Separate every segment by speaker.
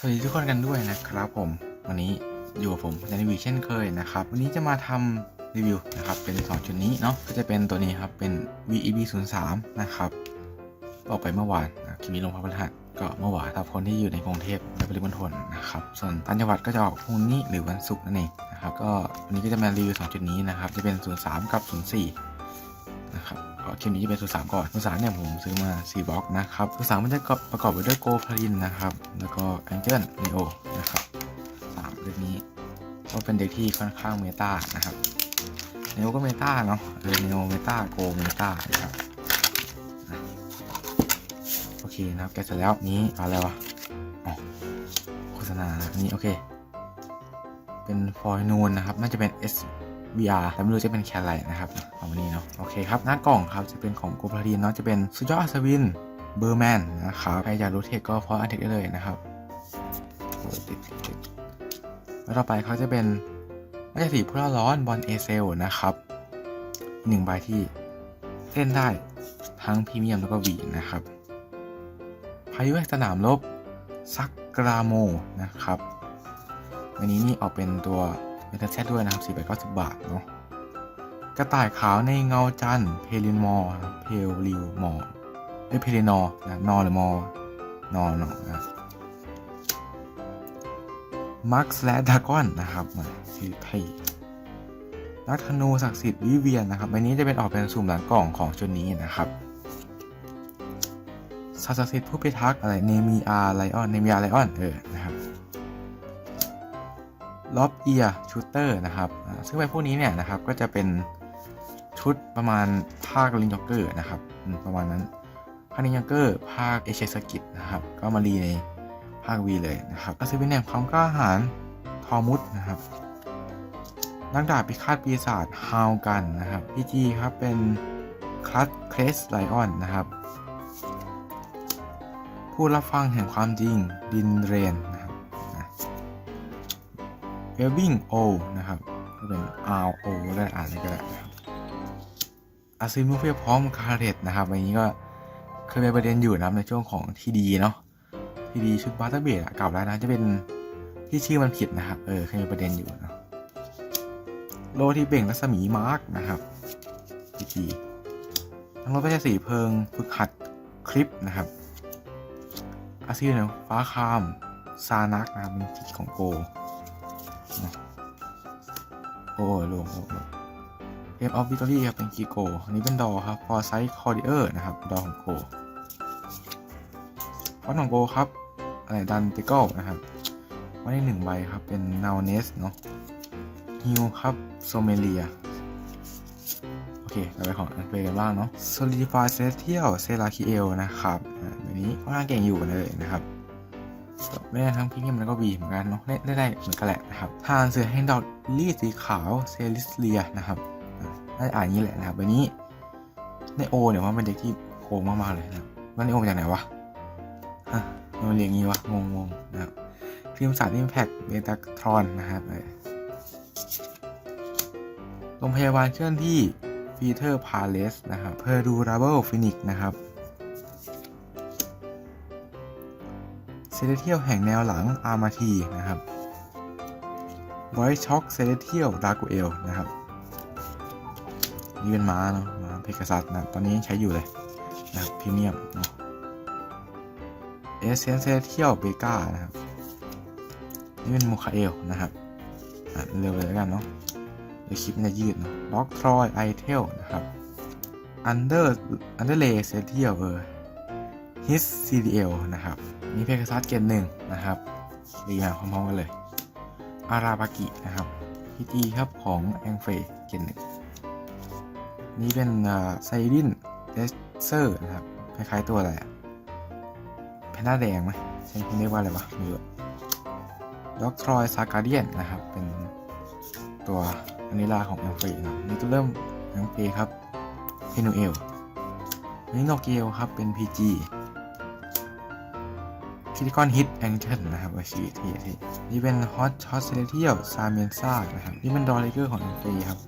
Speaker 1: สวัสดีทุกคนกันด้วยนะครับผม วันนี้อยู่กับผมในรีวิวเช่นเคยนะครับ วันนี้จะมาทำรีวิวนะครับเป็น 2 ชุดนี้เนาะก็จะเป็นตัวนี้ครับเป็น VEB 0 3นะครับออกไปเมื่อวานนะคลิปนี้ลงพระพฤหัสก็เมื่อวานสำหรับคนที่อยู่ในกรุงเทพและปริมณฑลนะครับส่วนต่างจังหวัดก็จะออกพรุ่งนี้หรือวันศุกร์นั่นเองนะครับก็วันนี้ก็จะมารีวิว2จุดนี้นะครับจะเป็น 03 กับ 04 นะครับก็คลิปนี้จะเป็นสูตรสามก่อนสูตรสามเนี่ยผมซื้อมา4บล็อกนะครับสูตรสามมันจะประกอบไปด้วยโกพลารินนะครับ แล้วก็แองเจิลนีโอนะครับสามเด็กนี้ก็เป็นเด็กที่ค่อนข้างเมตานะครับเนโอก็เมตาเนาะเออนีโอเมตาโกเมตานะครับโอเคนะครับแกเสร็จแล้วนี้อะไรวะอ๋อโฆษณาอันนี้โอเค เป็นฟอยนูนนะครับน่าจะเป็น S VR แต่ไม่รู้จะเป็นแคลไรนะครับของวันนี้เนาะโอเคครับหน้ากล่องครับจะเป็นของโกพลารีนเนาะจะเป็นสุดยอดอัศวินเบอร์แมนนะครับใครอยากรู้เทคก็เพราะอันเทคได้เลยนะครับโอ้ยติดติดแล้วต่อไปเขาจะเป็นน่าจะสีผู้ร้อนบอลเอเซลนะครับหนึ่งใบที่เล่นได้ทั้งพรีเมียมแล้วก็วีนะครับพายุแห่งสนามรบซักกราโมนะครับวันนี้นี่ออกเป็นตัว เมทัลเซด้วยนะครับ490 บาทเนาะกระต่ายขาวในเงาจันเพลินมอร์เพลริวมอร์เอ้ยเพลินอร์นะนอหรือมอร์นอนอนะมักและดากอนนะครับมาชื่อไทยนักธนูศักดิ์สิทธิ์วิเวียนนะครับใบนี้จะเป็นออกเป็นสุ่มหลังกล่องของชุดนี้นะครับศักดิ์สิทธิ์ผู้พิทักษ์อะไรเนมีอาไลออนเนมีอาไลออนเออนะครับ ล็อบเอียชูเตอร์นะครับซึ่งใบพวกนี้เนี่ยนะครับก็จะเป็นชุดประมาณภาคลิงจ็อกเกอร์นะครับประมาณนั้นภาคลิงจ็อกเกอร์ภาคเอเชียสกิตนะครับก็มารีในภาควีเลยนะครับอัศวินแห่งความกล้าหาญทอมุดนะครับนักดาบพิฆาตปีศาจฮาวกันนะครับพีจีครับเป็นคลัสเครสไลออนนะครับผู้รับฟังแห่งความจริงดินเรนนะ เอลวิงโอนะครับก็เป็น R O ได้อ่านเลยก็ได้นะครับอาซิมูเฟียพร้อมคาเรตนะครับอันนี้ก็เคยเป็นประเด็นอยู่นะในช่วงของทีดีเนาะทีดีชุดบาร์เตอร์เบดเก่าแล้วนะจะเป็นที่ชื่อมันผิดนะครับเออเคยมีประเด็นอยู่เนาะโลที่เบ่งรัศมีมาร์กนะครับพีจีทั้งรถก็จะสีเพลิงฝึกหัดคลิปนะครับอาซิเนฟ้าคามซานักนะครับเป็นทีของโก โอ้โลงลงเอฟออฟวิตอรี่ครับเป็นกีโกอันนี้เป็นดอครับฟอร์ไซส์คอร์ดิเออร์นะครับ ดอของโกฟอนของโกครับ อะไรดันติเกิลนะครับวันนี้หนึ่งใบครับ เป็นนาวเนสเนาะฮิวครับ โซเมเลีย โอเคเราไปของอันเปกันบ้างเนาะ Solidify Celestial c e l a k i e l นะครับอ่าแบบนี้ค่อนข้างเก่งอยู่เลยนะครับ ไม่ได้ทั้งพรีเมียมแล้วก็วีเหมือนกันเนาะได้ได้เหมือนกันแหละนะครับทานเสือแห่งดอกลีดสีขาวเซลิสเลียนะครับอะได้อ่านอย่างนี้แหละนะครับวันนี้ในโอเนี่ยว่าเป็นเด็กที่โกงมากๆเลยนะว่าในโอมาจากไหนวะฮะมันเรียงงี้วะงงๆนะครับฟิล์มสารอิมแพคเบตาทรอนนะครับเออโรงพยาบาลเคลื่อนที่ปีเตอร์พาเลสนะครับเพอร์ดูราเบิลฟินิกนะครับ เซเลเทียลแห่งแนวหลังอาร์มาทีนะครับไวช็อกเซเลเทียลดากูเอลนะครับนี่เป็นม้าเนาะม้าเพกาซัสนะตอนนี้ใช้อยู่เลยนะครับพรีเมียมเนาะเอเซนเซเลเทียลเบกานะครับนี่เป็นโมคาเอลนะครับอะเร็วเลยแล้วกันเนาะเดี๋ยวคลิปมันจะยืดเนาะล็อกทรอยไอเทลนะครับอันเดอร์อันเดอร์เลเซเลเทียลเออ ฮิส CDL นะครับ มีเพก a ซัสเกนหนึ่งนะครับดีมาพร้อมๆกันเลย อาราบากินะครับพีจีครับของแองเฟยเกนหนึ่งนี่เป็นไซรินเดสเซอร์นะครับ คล้ายๆตัวอะไรอะแพนด้าแดงไหมใช่เรียกว่าอะไรวะไม่รู้ด็อกทรอยซาการเดียนนะครับ เป็นตัววานิลาของแองเฟยนะนี่ตัวเริ่มแองเฟยครับเฮนูเอลนี่โนเกียวครับเป็น PG คิติคอนฮิตแองเจิลนะครับว่าชื่อที่ที่นี่เป็นฮอตช็อตเซเลเทียลซาเมนซ่านะครับ นี่เป็นดอเลเกอร์ของแองเฟครับ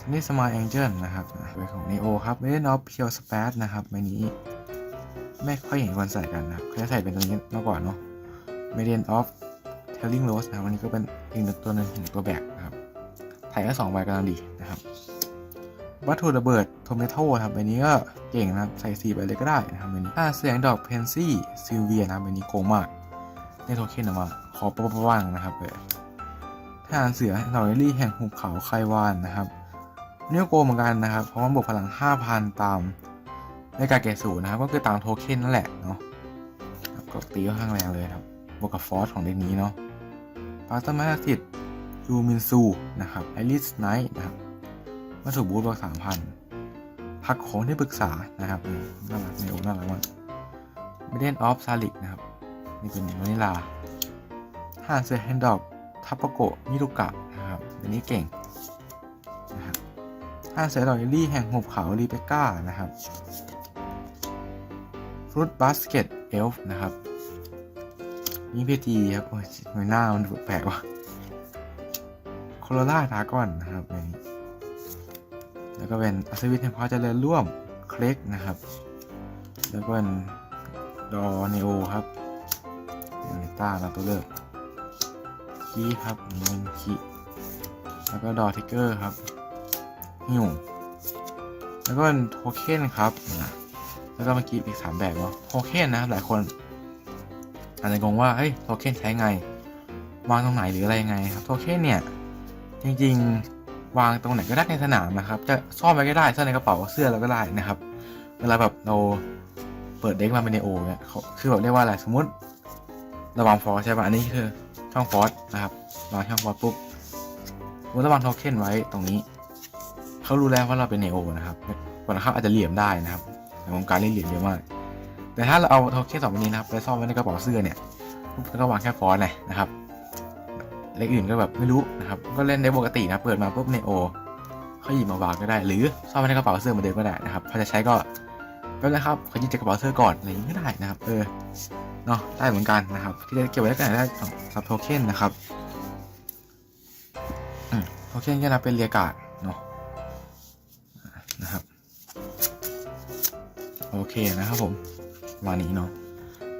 Speaker 1: ซันนี่สมายแองเจิลนะครับเป็นของเนโอครับเมเดนอฟเพียวสเปซนะครับใบนี้ ไม่ค่อยเห็นคนใส่กันนะครับเขาจะใส่เป็นตัวนี้มากกว่าเนาะ Median of Telling Rose นะครับอันนี้ก็เป็นอีกหนึ่งตัวนึงหนึ่งตัวแบกนะครับถ่ายแค่สองใบกำลังดีนะครับวัตถุระเบิดโทเมโตครับอันนี้ก็ เก่งนะครับใส่สี่ใบเลยก็ได้นะครับอันนี้ถ้าเสียงดอกเพนซี่ซิลเวียนะครับนนี้โกงมากได้โทเค็นออกมาขอปะปะว่างนะครับเออถ้าอ่านเสือเหล่าเรลลี่แห่งหุบเขาไควานนะครับอันนี่ก็โกเหมือนกันนะครับ เพราะว่าบวกพลัง 5,000 ตามในการเกรดศูนย์นะครับ ก็คือตามโทเค็นนั่นแหละเนาะก็ตีค่อนข้างแรงเลยครับ บวกกับฟอสของเด็กนี้เนาะปาร์ตมาติดยูมินซูนะครับไอริสไนท์นะครับวัตถุบูธบวกสาม พันพักของที่ปรึกษานะครับน่ารักในโอน่ารักมากเมเดนออฟซาลิกนะครับ นี่เป็นวานิลาห้าเซแฮนดอกทัปโกะมิรุกะนะครับอันนี้เก่งนะครับห้าเซอร์ดอกลิลลี่แห่งหุบเขารีเบก้านะครับฟรุตบาสเกตเอลฟ์นะครับมีพีจีครับโอ้ยหน้ามันแปลกๆวะโคโรล่าดากอนนะครับอันนี้ แล้วก็เป็นอัศวินแห่งความเจริญร่วมเคล็กนะครับ แล้วก็เป็นดอเนโอครับเนต้าแล้วตัวเลือกคีครับเงินคีแล้วก็ดอทิกเกอร์ครับหิวแล้วก็เป็นโทเค็นครับนะแล้วก็เมื่อกี้อีกสามแบบเนาะโทเค็นนะครับหลายคนอาจจะงงว่าเฮ้ยโทเค็นใช้ไงวางตรงไหนหรืออะไรยังไงครับโทเค็นเนี่ยจริงๆ วางตรงไหนก็ได้ในสนามนะครับ จะซ่อนไว้ก็ได้ซ่อนในกระเป๋าเสื้อเราก็ได้นะครับ เวลาแบบเราเปิดเด็กมาเป็นในโอเนี่ยเขาคือแบบเรียกว่าอะไรสมมติระวางฟอสใช่ป่ะอันนี้คือช่องฟอสนะครับวางช่องฟอสปุ๊บมมติระวางโทเค็นไว้ตรงนี้เขารู้แล้วว่าเราเป็นเนโอนะครับวันเขาอาจจะเหลี่ยมได้นะครับในวงการเล่นเหลี่ยมเยอะมาก แต่ถ้าเราเอาโทเค็นสองใบนี้นะครับไปซ่อนไว้ในกระเป๋าเสื้อเนี่ยแล้วก็วางแค่ฟอสเลยนะครับ เลขอื่นก็แบบไม่รู้นะครับ ก็เล่นได้ปกตินะ เปิดมาปุ๊บเนโอเขาหยิบมาวางก็ได้ หรือซ่อนไว้ในกระเป๋าเสื้อเหมือนเดิมก็ได้นะครับถ้าจะใช้ก็ก็ได้ครับเขาหยิบจากกระเป๋าเสื้อก่อนอะไรอย่างนี้ก็ได้นะครับ เออ เนาะได้เหมือนกันนะครับ ที่จะเก็บไว้ได้ก็ได้สำหรับโทเค็นนะครับโทเค็นก็นับเป็นเรียกาดเนาะนะครับ โอเคนะครับผมวันนี้เนาะ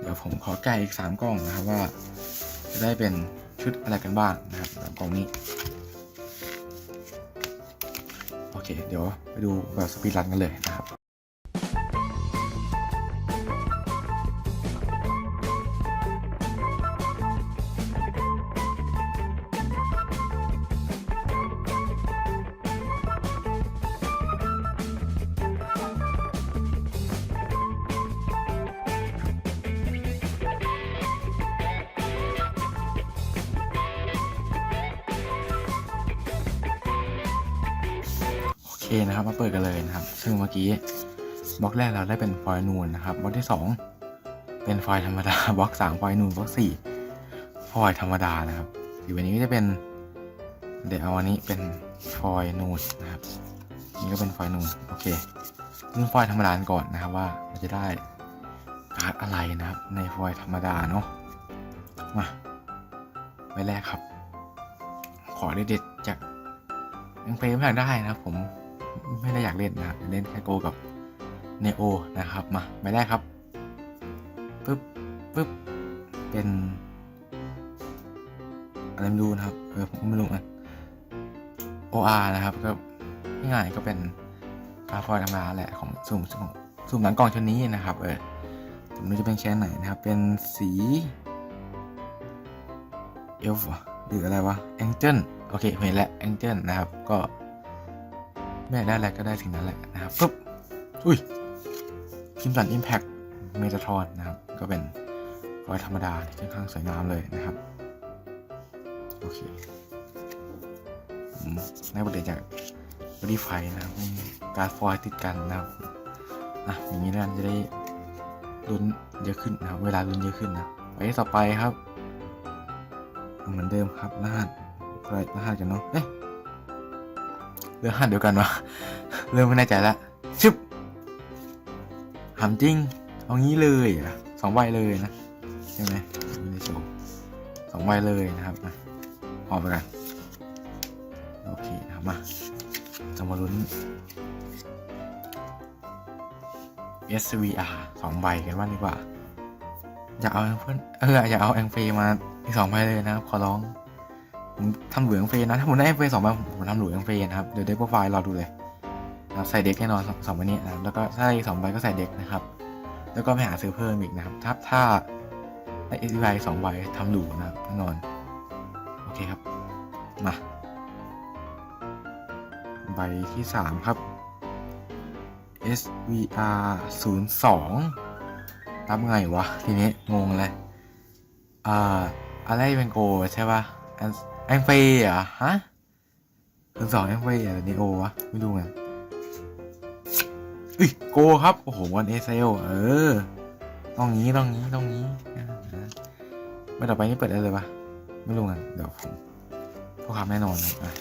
Speaker 1: เดี๋ยวผมขอแก้อีก 3กล้องนะครับว่าจะได้เป็น ชุดอะไรกันบ้างนะครับสามกล่องนี้ โอเค เดี๋ยวไปดูแบบสปีดรันกันเลยนะครับ อเคนะครับมาเปิดกันเลยนะครับ ซึ่งเมื่อกี้บล็อกแรกเราได้เป็นฟอยล์นูนนะครับบล็อกที่สองเป็นฟอยล์ธรรมดาบล็อกสามฟอยล์นูนบล็อกสี่ฟอยล์ธรรมดานะครับอยู่อันนี้ก็จะเป็นเดี๋ยวเอาอันนี้เป็นฟอยล์นูนนะครับนี่ก็เป็นฟอยล์นูนโอเคเรื่องฟอยล์ธรรมดาก่อนนะครับว่าเราจะได้การ์ดอะไรนะครับ ในฟอยล์ธรรมดาเนาะมาไว้แรกครับ ขอเด็ดๆจากยังเพลย์ไม่อยากได้นะครับผม ไม่ได้อยากเล่นนะเล่นแค่โกกับเนโอนะครับมาไม่ได้ครับปึ๊บปึ๊บเป็นอะไรไม่รู้นะครับเออผมก็ไม่รู้อะ OR นะครับก็ง่ายก็เป็นกราฟอยธรรมดาแหละของสุ่มของสุ่มหลังกล่องชนนี้นะครับเออผมไม่รู้จะเป็นแค่ไหนนะครับ เป็นสีเอลฟ์หรืออะไรวะแองเจิลโอเคเห็นแล้วแองเจิลนะครับก็ ไม่ได้อะไรก็ได้ถึงนั้นแหละนะครับปุ๊บอุ้ยคิมสันอิมแพคเมตาทอนนะครับ ก็เป็นฟอยล์ธรรมดาที่ค่อนข้างสวยงามเลยนะครับ โอเคได้บทเรียนจากบอดี้ไฟนะครับการฟอยล์ติดกันนะครับอะอย่างนี้แล้วกันจะได้ลุ้นเยอะขึ้นนะครับ เวลาลุ้นเยอะขึ้นนะไปต่อไปครับ เหมือนเดิมครับรหัสรหัสกันเนาะเอ๊ะ รือหัสเดียวกันวะเริ่มไม่แน่ใจละชึบถามจริง เอางี้เลยอะสองใบเลยนะ ใช่ไหมไม่ได้โชว์สองใบเลยนะครับนะออกไปกัน โอเคนะครับมาจะมาลุ้น SVR สองใบกันบ้างดีกว่า อย่าเอาเพื่อนเอออย่าเอาแองเฟมาอีกสองใบเลยนะครับ ขอร้อง ผมทำหลุยแองเฟนะถ้าผมได้แองเฟสองใบผมทำหลุยแองเฟนะครับเดี๋ยวเด็กโปรไฟล์รอดูเลยนะครับใส่เด็กแน่นอนสองใบนี้นะครับแล้วก็ถ้าได้อีกสองใบก็ใส่เด็กนะครับ แล้วก็ไปหาซื้อเพิ่มอีกนะครับถ้าถ้าได้ SVR สองใบทำหลุนะครับแน่นอนโอเคครับมาใบที่สามครับ SVR 0 2รับไงวะ ทีนี้ งงเลยอ่าอะไรเป็นโก ใช่ปะ แองเฟย์เหรอะฮะศูนสองแองเฟย์เหรอนีโอวะไม่รู้ไงอุ้ยโกครับ โอ้โหวันเอเซลเออต้องงี้ต้องงี้ต้องงี้ไม่ต่อไปนี่เปิดได้เลยปะไม่รู้ไงเดี๋ยวผมพวกคำแน่นอนนะ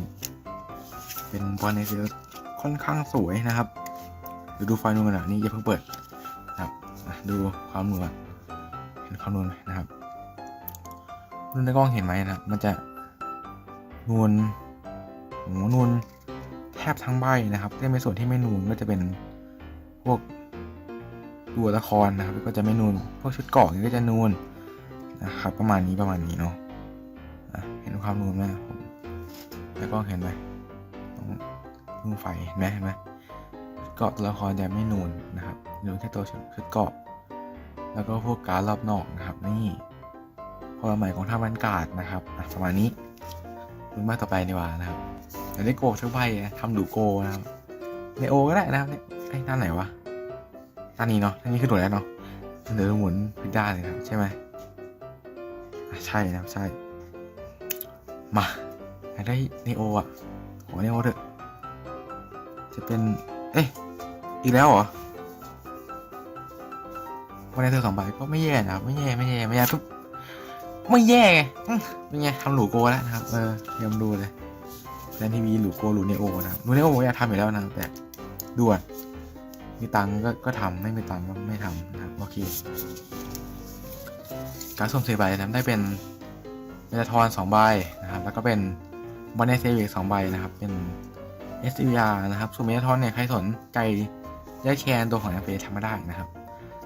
Speaker 1: นี้เป็นบอลเอเซลค่อนข้างสวยนะครับเดี๋ยวดูไฟล์นูนกันนะนี่อย่าเพิ่งเปิดนะครับดูความนูนเห็นความนูนไหมนะครับนูนในกล้องเห็นไหมนะมันจะ นูนโหนูนแทบทั้งใบนะครับแต่ในส่วนที่ไม่นูนก็จะเป็นพวกตัวละครนะครับ ก็จะไม่นูนพวกชุดเกาะนี่ก็จะนูนนะครับ ประมาณนี้ประมาณนี้เนาะะเห็นความนูนไหมผมในกล้องเห็นไหมตรงไฟเห็นไหมเห็นไหมเกาะตัวละครจะไม่นูนนะครับนูนแค่ตัวชุดเกาะ แล้วก็พวกการดรอบนอกนะครับ นี่พอใหม่ของท่างแวนการ์ดนะครับอะประมาณนี้ รุ่นมาต่อไปดีกว่านะครับเดี๋ยวได้โกสักใบนะทำดูโกนะครับในโอก็ได้นะครับเนี่ยไอ้ด้านไหนวะด้านนี้เนาะด้านนี้คือหน่วแล้วเนาะเดี๋ยวหมุนพิด้านเลยครับใช่ไหมใช่นะครับใช่ มาอยากได้ในโออะขอในโอเถอะจะเป็น เอ๊ะอีกแล้วเหรอวันนี้เธอสองใบก็ไม่แย่นะครับไม่แย่ไม่แย่ไม่แย่ทุก ไม่แย่ไงเป็นไงทำหลูโกแล้วนะครับ เออเตรียมดูเลยแทนทีวีหลูโกหลูเนโอนะครับหลูเนโอผมอยากทำอยู่แล้วนะแต่ด่วนมีตังก็ก็ทำไม่มีตังก็ไม่ทำนะครับโอเคการสุ่มสี่ใบทำได้เป็นเมลาทอนสองใบนะครับ แล้วก็เป็นบอลเนเซเวกสองใบนะครับ เป็น SVR นะครับส่วนเมทอนเนี่ยใครสนใจแยกแคนตัวของแอมเฟทำมาได้นะครับ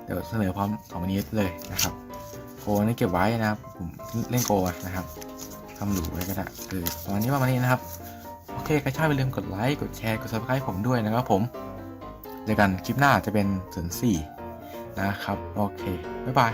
Speaker 1: เดี๋ยวเสนอพร้อมสองวันนี้เลยนะครับ โกนี่เก็บไว้นะครับผมเล่นโกนะครับทำหลูไว้ก็ได้คือวันนี้ประมาณนี้นะครับ โอเคใครชอบอย่าลืมกดไลค์กดแชร์กด subscribe ผมด้วยนะครับผมเจอกันคลิปหน้าจะเป็นส่วนสี่นะครับ โอเค บ๊ายบาย